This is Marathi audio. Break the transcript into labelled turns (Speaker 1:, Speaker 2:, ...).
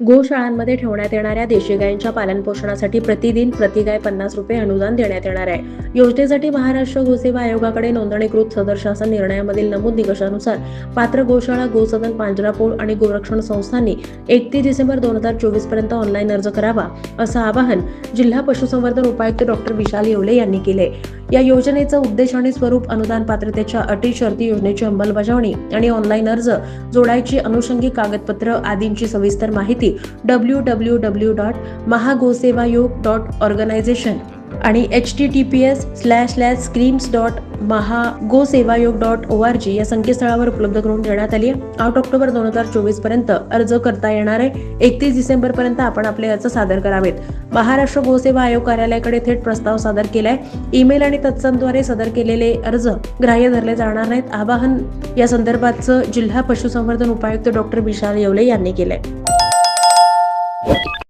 Speaker 1: गोशाळांमध्ये ठेवण्यात येणाऱ्या देशी गायींच्या पालनपोषणासाठी प्रतिदिन प्रतिगाय पन्नास रुपये अनुदान देण्यात येणार आहे. योजनेसाठी महाराष्ट्र गोसेवा आयोगाकडे नोंदणीकृत सदर शासन निर्णयामधील नमूद निकषानुसार पात्र गोशाळा गोसदन पांजरापोळ आणि गोरक्षण संस्थांनी एकतीस डिसेंबर दोन हजार चोवीसपर्यंत ऑनलाईन अर्ज करावा असं आवाहन जिल्हा पशुसंवर्धन उपायुक्त डॉक्टर विशाल येवले यांनी केले. या योजनेचा उद्देश आणि स्वरूप अनुदान पात्रतेच्या अटी शर्ती योजनेची अंमलबजावणी आणि ऑनलाईन अर्ज जोडायची अनुषंगिक कागदपत्र आदींची सविस्तर माहिती W W W dot Mahagosevayog dot organization आणि H T T P S slash slash schemes dot Mahagosevayog dot O R G या संकेतस्थळावर उपलब्ध करून देण्यात आली आहे. आठ ऑक्टोबर दोन हजार चोवीसपर्यंत अर्ज करता येणार आहे. एकतीस डिसेंबर पर्यंत आपण आपले अर्ज सादर करावेत. महाराष्ट्र गोसेवा आयोग कार्यालयाकडे थेट प्रस्ताव सादर केलाय. ईमेल आणि तत्समद्वारे सादर केलेले अर्ज ग्राह्य धरले जाणार नाहीत. आवाहन या संदर्भातचं जिल्हा पशुसंवर्धन उपायुक्त डॉक्टर विशाल येवले यांनी केलंय.